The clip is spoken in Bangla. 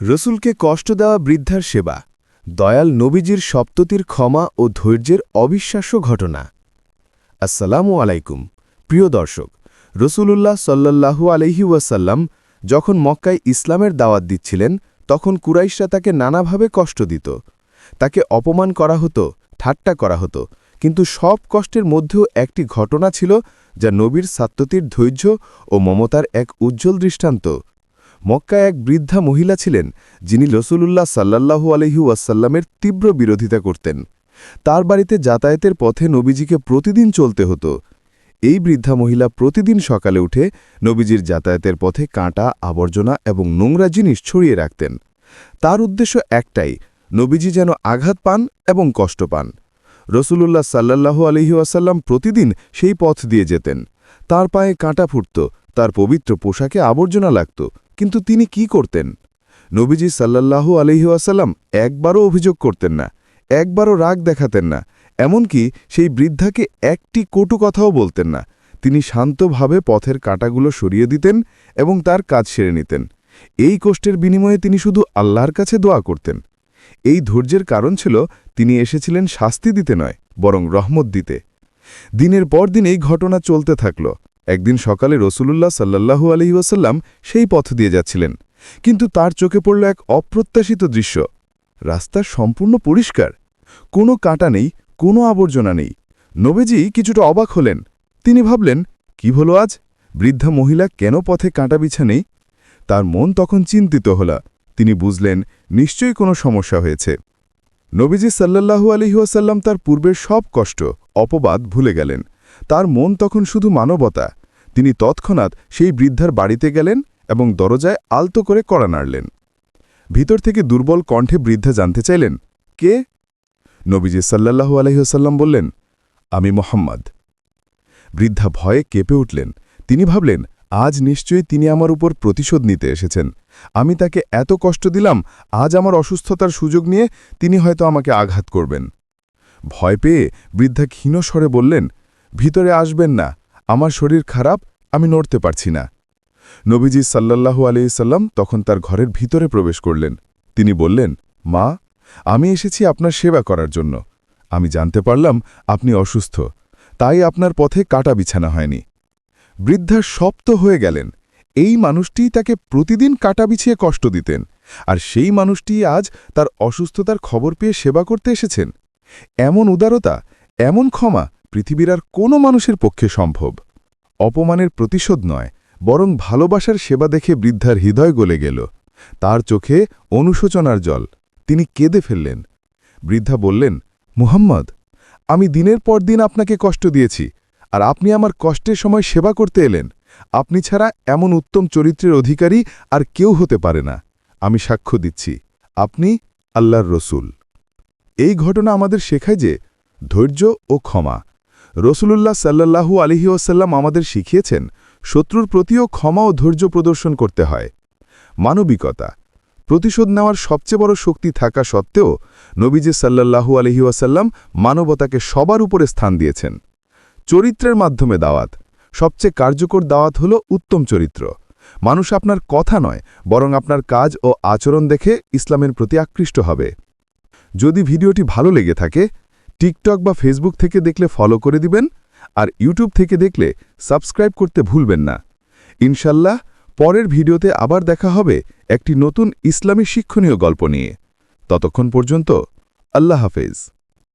রসুলকে কষ্ট দেওয়া বৃদ্ধার সেবা, দয়াল নবীজির সপ্ততির ক্ষমা ও ধৈর্যের অবিশ্বাস্য ঘটনা। আসসালামু আলাইকুম। প্রিয় দর্শক, রসুলুল্লাহ সাল্লাল্লাহু আলহি ওয়াসাল্লাম যখন মক্কায় ইসলামের দাওয়াত দিচ্ছিলেন, তখন কুরাইশরা তাকে নানাভাবে কষ্ট দিত। তাকে অপমান করা হতো, ঠাট্টা করা হতো, কিন্তু সব কষ্টের মধ্যেও একটি ঘটনা ছিল যা নবীর সাত্ততির ধৈর্য ও মমতার এক উজ্জ্বল দৃষ্টান্ত। মক্কায় এক বৃদ্ধা মহিলা ছিলেন, যিনি রসুলুল্লাহ সাল্লাল্লাহু আলহু ওয়াসাল্লামের তীব্র বিরোধিতা করতেন। তার বাড়িতে যাতায়াতের পথে নবীজিকে প্রতিদিন চলতে হতো। এই বৃদ্ধা মহিলা প্রতিদিন সকালে উঠে নবীজির যাতায়াতের পথে কাঁটা, আবর্জনা এবং নোংরা জিনিস ছড়িয়ে রাখতেন। তার উদ্দেশ্য একটাই, নবীজি যেন আঘাত পান এবং কষ্ট পান। রসুলুল্লাহ সাল্লাল্লাহু আলহি ওয়াসাল্লাম প্রতিদিন সেই পথ দিয়ে যেতেন। তার পায়ে কাঁটা ফুটত, তার পবিত্র পোশাকে আবর্জনা লাগত কিন্তু তিনি কি করতেন? নবীজি সাল্লাল্লাহু আলহি ওয়াসাল্লাম একবারও অভিযোগ করতেন না, একবারও রাগ দেখাতেন না, এমনকি সেই বৃদ্ধাকে একটি কটু কথাও বলতেন না। তিনি শান্তভাবে পথের কাঁটাগুলো সরিয়ে দিতেন এবং তার কাজ সেরে নিতেন। এই কষ্টের বিনিময়ে তিনি শুধু আল্লাহর কাছে দোয়া করতেন। এই ধৈর্যের কারণ ছিল তিনি এসেছিলেন শাস্তি দিতে নয়, বরং রহমত দিতে। দিনের পর দিন এই ঘটনা চলতে থাকল। একদিন সকালে রসুলুল্লাহ সাল্লাহু আলহি ওয়াসাল্লাম সেই পথ দিয়ে যাচ্ছিলেন। কিন্তু তার চোখে পড়ল এক অপ্রত্যাশিত দৃশ্য। রাস্তা সম্পূর্ণ পরিষ্কার। কোনো কাঁটা নেই, কোনো আবর্জনা নেই। নবীজি কিছুটা অবাক হলেন। তিনি ভাবলেন, কি হলো আজ? বৃদ্ধা মহিলা কেন পথে কাঁটা বিছা নেই? তার মন তখন চিন্তিত হলা। তিনি বুঝলেন, নিশ্চয়ই কোনো সমস্যা হয়েছে। নবীজি সাল্লাল্লাহু আলহিহাসাল্লাম তার পূর্বের সব কষ্ট, অপবাদ ভুলে গেলেন। তার মন তখন শুধু মানবতা। তিনি তৎক্ষণাৎ সেই বৃদ্ধার বাড়িতে গেলেন এবং দরজায় আলতো করে কড়া নাড়লেন। ভিতর থেকে দুর্বল কণ্ঠে বৃদ্ধা জানতে চাইলেন, কে? নবীজি সাল্লাল্লাহু আলহিহাসাল্লাম বললেন, আমি মোহাম্মদ। বৃদ্ধা ভয়ে কেঁপে উঠলেন। তিনি ভাবলেন, আজ নিশ্চয়ই তিনি আমার উপর প্রতিশোধ নিতে এসেছেন। আমি তাকে এত কষ্ট দিলাম, আজ আমার অসুস্থতার সুযোগ নিয়ে তিনি হয়তো আমাকে আঘাত করবেন। ভয় পেয়ে বৃদ্ধা ক্ষীণ স্বরে বললেন ভিতরে আসবেন না, আমার শরীর খারাপ, আমি নড়তে পারছি না। নবীজি সাল্লাল্লাহু আলিয়াল্লাম তখন তার ঘরের ভিতরে প্রবেশ করলেন। তিনি বললেন, মা, আমি এসেছি আপনার সেবা করার জন্য। আমি জানতে পারলাম আপনি অসুস্থ, তাই আপনার পথে কাটা বিছানা হয়নি। বৃদ্ধা সপ্ত হয়ে গেলেন। এই মানুষটি তাকে প্রতিদিন কাটা বিছিয়ে কষ্ট দিতেন, আর সেই মানুষটি আজ তার অসুস্থতার খবর পেয়ে সেবা করতে এসেছেন। এমন উদারতা, এমন ক্ষমা পৃথিবীর আর কোনো মানুষের পক্ষে সম্ভব। অপমানের প্রতিশোধ নয়, বরং ভালোবাসার সেবা দেখে বৃদ্ধার হৃদয় গলে গেল। তার চোখে অনুশোচনার জল। তিনি কেঁদে ফেললেন। বৃদ্ধা বললেন, মুহাম্মদ, আমি দিনের পর দিন আপনাকে কষ্ট দিয়েছি, আর আপনি আমার কষ্টের সময় সেবা করতে এলেন। আপনি ছাড়া এমন উত্তম চরিত্রের অধিকারী আর কেউ হতে পারে না। আমি সাক্ষ্য দিচ্ছি, আপনি আল্লাহর রসুল। এই ঘটনা আমাদের শেখায় যে ধৈর্য ও ক্ষমা রসুলুল্লাহ সাল্লাহু আলহি ওসাল্লাম আমাদের শিখিয়েছেন, শত্রুর প্রতিও ক্ষমা ও ধৈর্য প্রদর্শন করতে হয়। মানবিকতা। প্রতিশোধ নেওয়ার সবচেয়ে বড় শক্তি থাকা সত্ত্বেও নবীজি সাল্লাহু আলহি ওয়াসাল্লাম মানবতাকে সবার উপরে স্থান দিয়েছেন। চরিত্রের মাধ্যমে দাওয়াত। সবচেয়ে কার্যকর দাওয়াত হল উত্তম চরিত্র। মানুষ আপনার কথা নয়, বরং আপনার কাজ ও আচরণ দেখে ইসলামের প্রতি আকৃষ্ট হবে। যদি ভিডিওটি ভালো লেগে থাকে টিকটক বা ফেসবুক থেকে দেখলে ফলো করে দিবেন আর ইউটিউব থেকে দেখলে সাবস্ক্রাইব করতে ভুলবেন না। ইনশাল্লাহ, পরের ভিডিওতে আবার দেখা হবে একটি নতুন ইসলামী শিক্ষণীয় গল্প নিয়ে। ততক্ষণ পর্যন্ত, আল্লাহ হাফেজ।